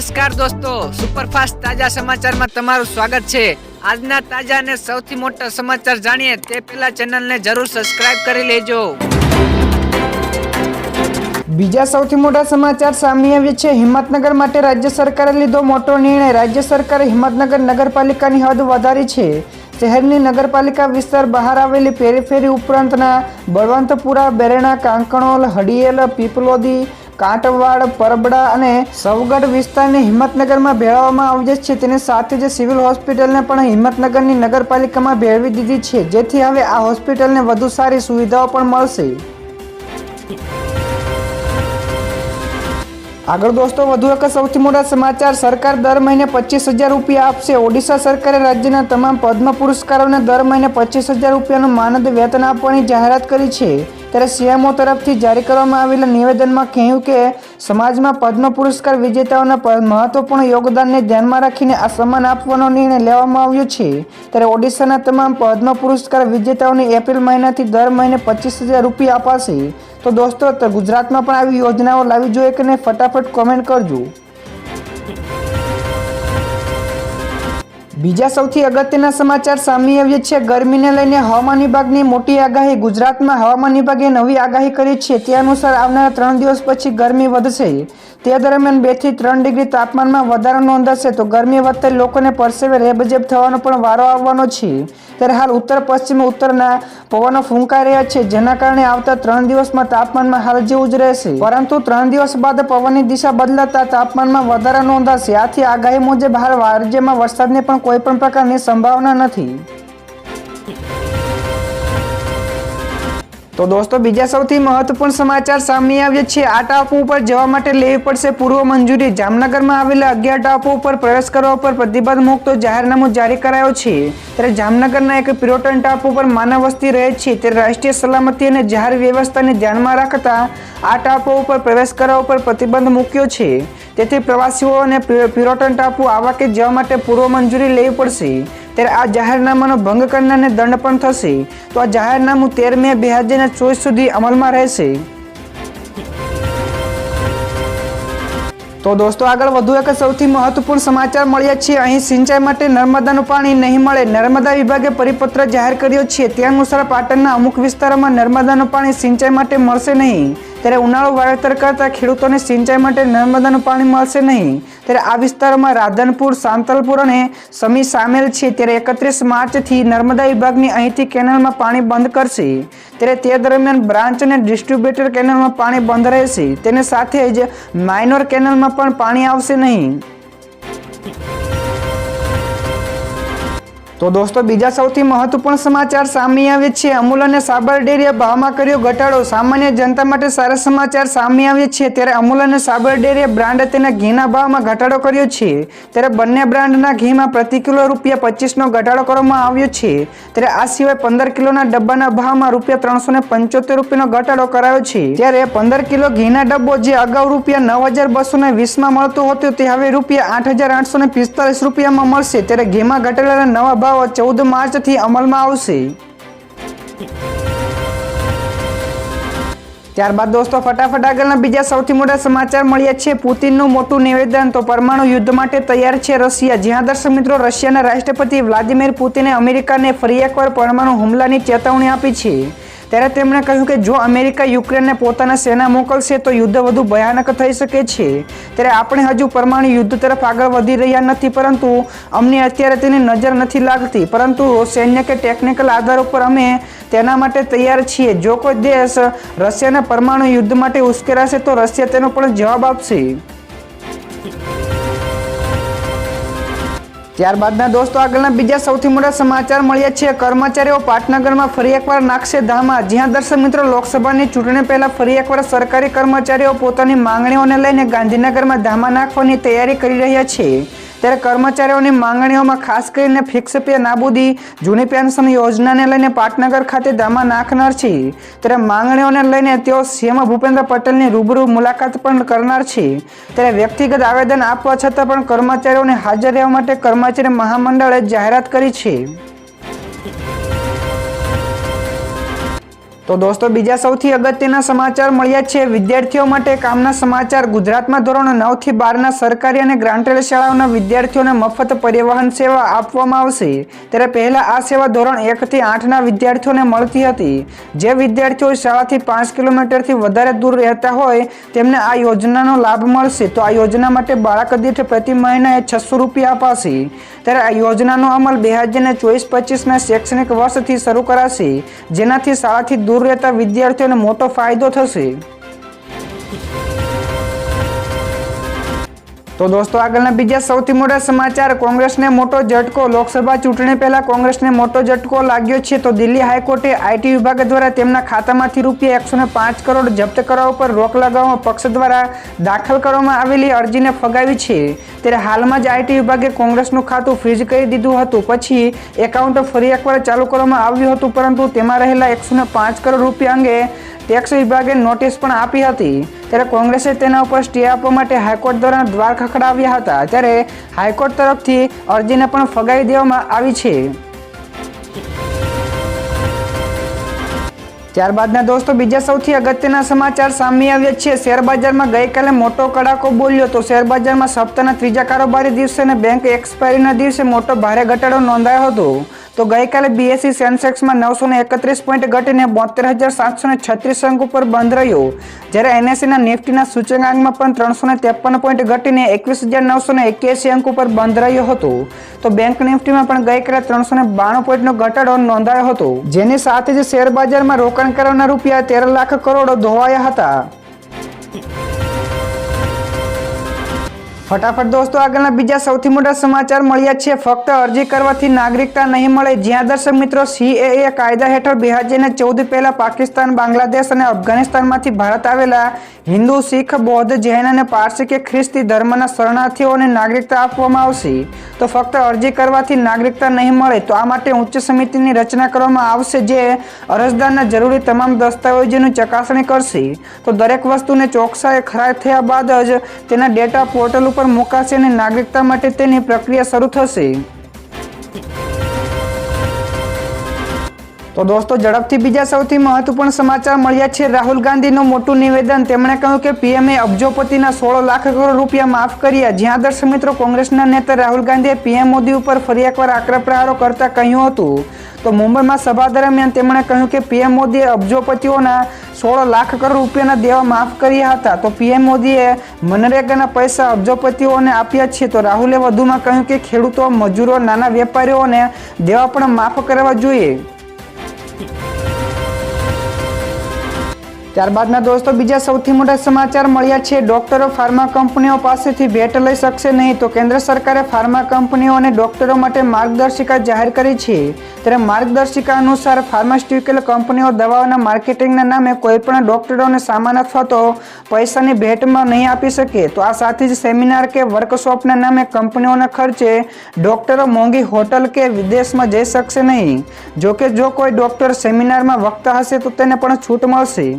નમસ્કાર દોસ્તો, સુપરફાસ્ટ તાજા સમાચારમાં તમારું સ્વાગત છે. આજના તાજા અને સૌથી મોટા સમાચાર જાણીએ તે પહેલા ચેનલને જરૂર સબસ્ક્રાઇબ કરી લેજો. બીજા સૌથી મોટા સમાચાર સામે આવ્યા છે. હિંમતનગર માટે રાજ્ય સરકારે લીધો મોટો નિર્ણય. રાજ્ય સરકારે હિંમતનગર નગરપાલિકાની હદ વધારી છે. શહેરની નગરપાલિકા વિસ્તાર બહાર આવેલી પેરીફેરી ઉપરાંતના બળવંતપુરા, બેરણા, કાંકણોલ, હડિયેલ, પીપલોદી કાંટવાડ, પરબડા અને સવગઢ વિસ્તારને હિંમતનગરમાં ભેળવવામાં આવ્યો છે. તેની સાથે જ સિવિલ હોસ્પિટલને પણ હિંમતનગરની નગરપાલિકામાં ભેળવી દીધી છે. જેથી હવે આ હોસ્પિટલને વધુ સારી સુવિધાઓ પણ મળશે. આગળ દોસ્તો, વધુ એક સૌથી મોટા સમાચાર. સરકાર દર મહિને પચીસ હજાર રૂપિયા આપશે. ઓડિશા સરકારે રાજ્યના તમામ પદ્મ પુરસ્કારોને દર મહિને પચીસ હજાર રૂપિયાનું માનદ વેતન આપવાની જાહેરાત કરી છે. ત્યારે સીએમઓ તરફથી જારી કરવામાં આવેલા નિવેદનમાં કહ્યું કે, સમાજમાં પદ્મ પુરસ્કાર વિજેતાઓના મહત્વપૂર્ણ યોગદાનને ધ્યાનમાં રાખીને આ સન્માન આપવાનો નિર્ણય લેવામાં આવ્યો છે. ત્યારે ઓડિશાના તમામ પદ્મ પુરસ્કાર વિજેતાઓને એપ્રિલ મહિનાથી દર મહિને પચીસ હજાર રૂપિયા અપાશે. તો દોસ્તો ગુજરાતમાં પણ આવી યોજનાઓ લાવી જોઈએ કે નહીં? ફટાફટ કોમેન્ટ કરજો. બીજા સૌથી અગત્યના સમાચાર સામે આવ્યા છે. ગરમીને લઈને હવામાન વિભાગની મોટી આગાહી. ગુજરાતમાં હવામાન વિભાગે નવી આગાહી કરી છે. તે અનુસાર આવનારા ત્રણ દિવસ પછી ગરમી વધશે. તે દરમિયાન બેથી ત્રણ ડિગ્રી તાપમાનમાં વધારો નોંધાશે. તો ગરમી વધતા લોકોને પરસેવે રેબજેબ થવાનો પણ વારો આવવાનો છે. ત્યારે હાલ ઉત્તર, પશ્ચિમ, ઉત્તરના પવનો ફૂંકાઈ રહ્યા છે. જેના કારણે આવતા ત્રણ દિવસમાં તાપમાનમાં હાલ જેવું જ રહેશે. પરંતુ ત્રણ દિવસ બાદ પવનની દિશા બદલાતા તાપમાનમાં વધારો નોંધાશે. આથી આગાહી મુજબ હાલ રાજ્યમાં વરસાદને પણ કોઈ પણ પ્રકારની સંભાવના નથી. તો દોસ્તો, બીજા સૌથી મહત્વપૂર્ણ સમાચાર સામે આવ્યા છે. આ ટાપુ ઉપર જવા માટે લેવી પડશે પૂર્વ મંજૂરી. જામનગરમાં આવેલા અગિયાર ટાપુ ઉપર પ્રવેશ કરવા ઉપર પ્રતિબંધ મૂકતો જાહેરનામું જારી કરાયો છે. ત્યારે જામનગરના એક પિરોટન ટાપુ પર માનવ વસ્તી રહે છે. ત્યારે રાષ્ટ્રીય સલામતી અને જાહેર વ્યવસ્થાને ધ્યાનમાં રાખતા આ ટાપુ ઉપર પ્રવેશ કરવા ઉપર પ્રતિબંધ મૂક્યો છે. તેથી પ્રવાસીઓ અને પી- ટાપુ આવા કે જવા માટે પૂર્વ મંજૂરી લેવી પડશે. ત્યારે આ જાહેરનામાનો ભંગ કરનારને દંડ પણ થશે. તો આ જાહેરનામું તેર મે બે હજાર ચોવીસ સુધી અમલમાં રહેશે. તો દોસ્તો, આગળ વધુ એક સૌથી મહત્વપૂર્ણ સમાચાર મળ્યા છે અહીં સિંચાઈ માટે નર્મદાનું પાણી નહીં મળે. નર્મદા વિભાગે પરિપત્ર જાહેર કર્યો છે. તે અનુસાર પાટણના અમુક વિસ્તારોમાં નર્મદાનું પાણી સિંચાઈ માટે મળશે નહીં. ત્યારે ઉનાળો વાવેતર કરતા ખેડૂતોને સિંચાઈ માટે નર્મદાનું પાણી મળશે નહીં. ત્યારે આ વિસ્તારોમાં રાધનપુર, સાંતલપુર અને સમી સામેલ છે. ત્યારે એકત્રીસ માર્ચથી નર્મદા વિભાગની અહીંથી કેનાલમાં પાણી બંધ કરશે. ત્યારે તે દરમિયાન બ્રાન્ચ અને ડિસ્ટ્રીબ્યુટર કેનાલમાં પાણી બંધ રહેશે. તેની સાથે જ માઇનોર કેનાલમાં પણ પાણી આવશે નહીં. તો દોસ્તો, બીજા સૌથી મહત્વપૂર્ણ સમાચાર સામે આવે છે. અમૂલ અને સાબર ડેરીએ ભાવમાં કર્યો ઘટાડો. સામાન્ય જનતા માટે સારા સમાચાર સામે આવે છે. ત્યારે અમૂલ અને સાબર ડેરીએ બ્રાન્ડ તેના ઘીના ભાવમાં ઘટાડો કર્યો છે. ત્યારે બંને બ્રાન્ડના ઘીમાં પ્રતિ કિલો રૂપિયા પચીસનો ઘટાડો કરવામાં આવ્યો છે. ત્યારે આ સિવાય પંદર કિલોના ડબ્બાના ભાવમાં રૂપિયા ત્રણસો ને પંચોતેર રૂપિયાનો ઘટાડો કરાયો છે. ત્યારે પંદર કિલો ઘીના ડબ્બો જે અગાઉ રૂપિયા નવ હજાર બસો ને વીસમાં મળતો હતો, તે હવે રૂપિયા આઠ હજાર આઠસો ને પિસ્તાલીસ રૂપિયામાં મળશે. ત્યારે ઘીમાં ઘટાડેલા નવા ભાવ ચૌદ માર્ચથી અમલમાં આવશે. ત્યારબાદ દોસ્તો, ફટાફટ આગળના બીજા સૌથી મોટા સમાચાર મળ્યા છે. પુતિનનું મોટું નિવેદન તો પરમાણુ યુદ્ધ માટે તૈયાર છે રશિયા. જ્યાં દર્શક મિત્રો, રશિયાના રાષ્ટ્રપતિ વ્લાદિમીર પુતિને અમેરિકાને ફરી એકવાર પરમાણુ હુમલાની ચેતવણી આપી છે. ત્યારે તેમણે કહ્યું કે જો અમેરિકા યુક્રેનને પોતાના સેના મોકલશે તો યુદ્ધ વધુ ભયાનક થઈ શકે છે. ત્યારે આપણે હજુ પરમાણુ યુદ્ધ તરફ આગળ વધી રહ્યા નથી, પરંતુ અમને અત્યારે તેની નજર નથી લાગતી. પરંતુ સૈન્ય કે ટેકનિકલ આધાર ઉપર અમે તેના માટે તૈયાર છીએ. જો કોઈ દેશ રશિયાના પરમાણુ યુદ્ધ માટે ઉશ્કેરાશે તો રશિયા તેનો પણ જવાબ આપશે. ત્યારબાદના દોસ્તો, આગળના બીજા સૌથી મોટા સમાચાર મળ્યા છે. કર્મચારીઓ પાટનગરમાં ફરી એકવાર નાખશે ધામા. જ્યાં દર્શક મિત્રો, લોકસભાની ચૂંટણી પહેલાં ફરી એકવાર સરકારી કર્મચારીઓ પોતાની માંગણીઓને લઈને ગાંધીનગરમાં ધામા નાખવાની તૈયારી કરી રહ્યા છે. ત્યારે કર્મચારીઓની માંગણીઓમાં ખાસ કરીને ફિક્સ પે નાબૂદી, જૂની પેન્શન યોજનાને લઈને પાટનગર ખાતે ધામા નાખનાર છે ત્યારે માંગણીઓને લઈને તેઓ સીએમ ભૂપેન્દ્ર પટેલની રૂબરૂ મુલાકાત પણ કરનાર છે. ત્યારે વ્યક્તિગત આવેદન આપવા છતાં પણ કર્મચારીઓને હાજર રહેવા માટે કર્મચારી મહામંડળે જાહેરાત કરી છે. તો દોસ્તો, બીજા સૌથી અગત્યના સમાચાર મળ્યા છે. વિદ્યાર્થીઓ માટે કામના સમાચાર. ગુજરાતમાં ધોરણ નવથી બારના સરકારી અને ગ્રાન્ટેડ શાળાઓના વિદ્યાર્થીઓને મફત પરિવહન સેવા આપવામાં આવશે. ત્યારે પહેલા આ સેવા ધોરણ એક થી આઠના વિદ્યાર્થીઓને મળતી હતી. જે વિદ્યાર્થીઓ શાળાથી પાંચ કિલોમીટરથી વધારે દૂર રહેતા હોય, તેમને આ યોજનાનો લાભ મળશે. તો આ યોજના માટે બાળક દીઠ પ્રતિ મહિનાએ છસો રૂપિયા અપાશે. ત્યારે આ યોજનાનો અમલ બે હજાર ચોવીસ પચીસના શૈક્ષણિક વર્ષથી શરૂ કરાશે. જેનાથી શાળાથી દૂર રહેતા વિદ્યાર્થીઓને મોટો ફાયદો થશે. તો દોસ્તો, આગળના બીજા સૌથી મોટા સમાચાર. કોંગ્રેસને મોટો ઝટકો. લોકસભા ચૂંટણી પહેલા કોંગ્રેસને મોટો ઝટકો લાગ્યો છે. તો દિલ્હી હાઈકોર્ટે આઈટી વિભાગ દ્વારા તેમના ખાતામાંથી રૂપિયા એકસો પાંચ કરોડ જપ્ત કરવા ઉપર રોક લગાવવા પક્ષ દ્વારા દાખલ કરવામાં આવેલી અરજીને ફગાવી છે. ત્યારે હાલમાં જ આઈટી વિભાગે કોંગ્રેસનું ખાતું ફ્રીઝ કરી દીધું હતું. પછી એકાઉન્ટ ફરી એકવાર ચાલુ કરવામાં આવ્યું હતું, પરંતુ તેમાં રહેલા એકસો પાંચ કરોડ રૂપિયા અંગે ટેક્સ વિભાગે નોટિસ પણ આપી હતી. ત્યારે કોંગ્રેસે તેના ઉપર સ્ટે આપવા માટે હાઈકોર્ટ દ્વારા દ્વાર ખખડાવ્યા હતા. ત્યારે હાઈકોર્ટ તરફથી અરજીને પણ ફગાવી દેવામાં આવી છે. ત્યારબાદના દોસ્તો, બીજા સૌથી અગત્યના સમાચાર સામે આવ્યા છે. શેરબજારમાં ગઈકાલે મોટો કડાકો બોલ્યો તો શેરબજારમાં સપ્તાહના ત્રીજા કારોબારી દિવસે અને બેંક એક્સપાયરીના દિવસે મોટો ભારે ઘટાડો નોંધાયો હતો. તો ગઈકાલે બીએસસી સેન્સેક્સમાં નવસો ને એકત્રીસ પોઈન્ટ ઘટીને બોતેર હજાર સાતસો ને છત્રીસ અંક ઉપર બંધ રહ્યો. જ્યારે એનએસસીના નિફ્ટીના સૂચકાંકમાં પણ ત્રણસો ને ત્રેપન પોઈન્ટ ઘટીને એકવીસ હજાર નવસો ને એક્યાસી અંક ઉપર બંધ રહ્યો હતો. તો બેંક નિફ્ટીમાં પણ ગઈકાલે ત્રણસો ને બાણું પોઈન્ટનો ઘટાડો નોંધાયો હતો. જેની સાથે જ શેર બજારમાં રોકાણ કરવાના રૂપિયા તેર લાખ કરોડો ધોવાયા હતા. ફટાફટ દોસ્તો, આગળના બીજા સૌથી મોટા સમાચાર મળ્યા છે. ફક્ત અરજી કરવાથી નાગરિકતા નહીં મળે, જ્યાં દર્શક મિત્રો સીએએ કાયદા હેઠળ બે હજાર ચૌદ પહેલા પાકિસ્તાન, બાંગ્લાદેશ અને અફઘાનિસ્તાનમાંથી ભારત આવેલા હિન્દુ, શીખ, બૌદ્ધ, જૈન અને પારસી કે ખ્રિસ્તી ધર્મના શરણાર્થીઓને નાગરિકતા આપવામાં આવશે. તો ફક્ત અરજી કરવાથી નાગરિકતા નહીં મળે, તો આ માટે ઉચ્ચ સમિતિની રચના કરવામાં આવશે જે અરજદારના જરૂરી તમામ દસ્તાવેજોની ચકાસણી કરશે. તો દરેક વસ્તુને ચોકસાએ ખરાબ થયા બાદ જ તેના ડેટા પોર્ટલ ઉપર મુકાશે અને નાગરિકતા માટે તેની પ્રક્રિયા શરૂ થશે. તો દોસ્તો, ઝડપથી બીજા સૌથી મહત્વપૂર્ણ સમાચાર મળ્યા છે. રાહુલ ગાંધીનું મોટું નિવેદન, તેમણે કહ્યું કે પીએમએ અબજોપતિના સોળ લાખ કરોડ રૂપિયા માફ કર્યા. જ્યાં દર્શક મિત્રો, કોંગ્રેસના નેતા રાહુલ ગાંધીએ પીએમ મોદી ઉપર ફરી એકવાર આકરા પ્રહારો કરતા કહ્યું હતું. તો મુંબઈમાં સભા દરમિયાન તેમણે કહ્યું કે પીએમ મોદીએ અબજોપતિઓના સોળ લાખ કરોડ રૂપિયાના દેવા માફ કર્યા હતા. તો પીએમ મોદીએ મનરેગાના પૈસા અબજોપતિઓને આપ્યા છે. તો રાહુલે વધુમાં કહ્યું કે ખેડૂતો, મજૂરો, નાના વેપારીઓને દેવા પણ માફ કરવા જોઈએ. ત્યારબાદના દોસ્તો, બીજા સૌથી મોટા સમાચાર મળ્યા છે. ડોક્ટરો ફાર્મા કંપનીઓ પાસેથી ભેટ લઈ શકશે નહીં. તો કેન્દ્ર સરકારે ફાર્મા કંપનીઓ અને ડોક્ટરો માટે માર્ગદર્શિકા જાહેર કરી છે. ત્યારે માર્ગદર્શિકા અનુસાર ફાર્માસ્યુટિકલ કંપનીઓ દવાઓના માર્કેટિંગના નામે કોઈપણ ડોક્ટરોને સામાન અથવા તો પૈસાની ભેટમાં નહીં આપી શકે. તો આ સાથે જ સેમિનાર કે વર્કશોપના નામે કંપનીઓના ખર્ચે ડોક્ટરો મોંઘી હોટલ કે વિદેશમાં જઈ શકશે નહીં. જોકે જો કોઈ ડોક્ટર સેમિનારમાં વક્તા હશે તો તેને પણ છૂટ મળશે.